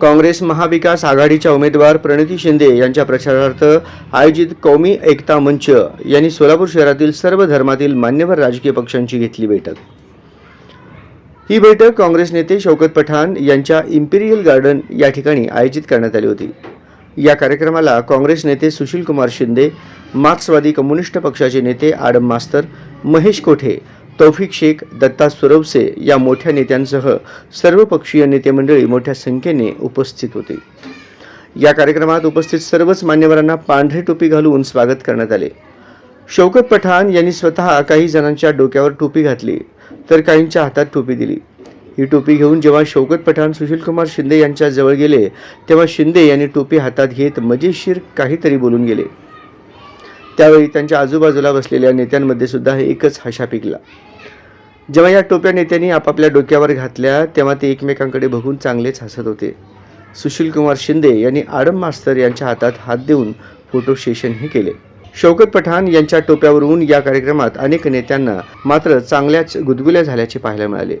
काँग्रेस महाविकास आघाडीच्या उमेदवार प्रणिती शिंदे यांच्या प्रचारार्थ आयोजित कौमी एकता मंच यांनी सोलापूर शहरातील सर्व धर्मातील मान्यवर राजकीय पक्षांची घेतली बैठक. ही बैठक काँग्रेस नेते शौकत पठाण यांच्या इम्पिरियल गार्डन या ठिकाणी आयोजित करण्यात आली होती. या कार्यक्रमाला काँग्रेस नेते सुशील कुमार शिंदे मार्क्सवादी कम्युनिस्ट पक्षाचे नेते आडम मास्तर महेश कोठे तौफिक शेख दत्ता सुरवसे या मोठ्या नेत्यांसह सर्वपक्षीय नेतेमंडळी नेते मंडळी मोठ्या संख्येने उपस्थित होते. या कार्यक्रमात उपस्थित सर्वच मान्यवरांना पांढरी टोपी घालून स्वागत करण्यात आले. शौकत पठाण यांनी स्वतः काही जणांच्या डोक्यावर टोपी घातली तर काहींच्या हातात टोपी दिली. ही टोपी घेऊन जेव्हा शौकत पठाण सुशीलकुमार शिंदे यांच्या जवळ गेले तेव्हा शिंदे यांनी टोपी हातात घेत मजेशीर काहीतरी बोलून गेले. त्यावेळी त्यांच्या आजूबाजूला बसलेल्या नेत्यांमध्ये सुद्धा एकच हशा पिकला. जेव्हा या टोप्या नेत्यांनी आपापल्या डोक्यावर घातल्या तेव्हा ते एकमेकांकडे बघून चांगलेच हसत होते. सुशील कुमार शिंदे यांनी आडम मास्तर यांच्या हातात हात देऊन फोटो सेशनही केले. शौकत पठाण यांच्या टोप्यावरून या कार्यक्रमात अनेक नेत्यांना मात्र चांगल्याच गुदगुल्या झाल्याचे पाहायला मिळाले.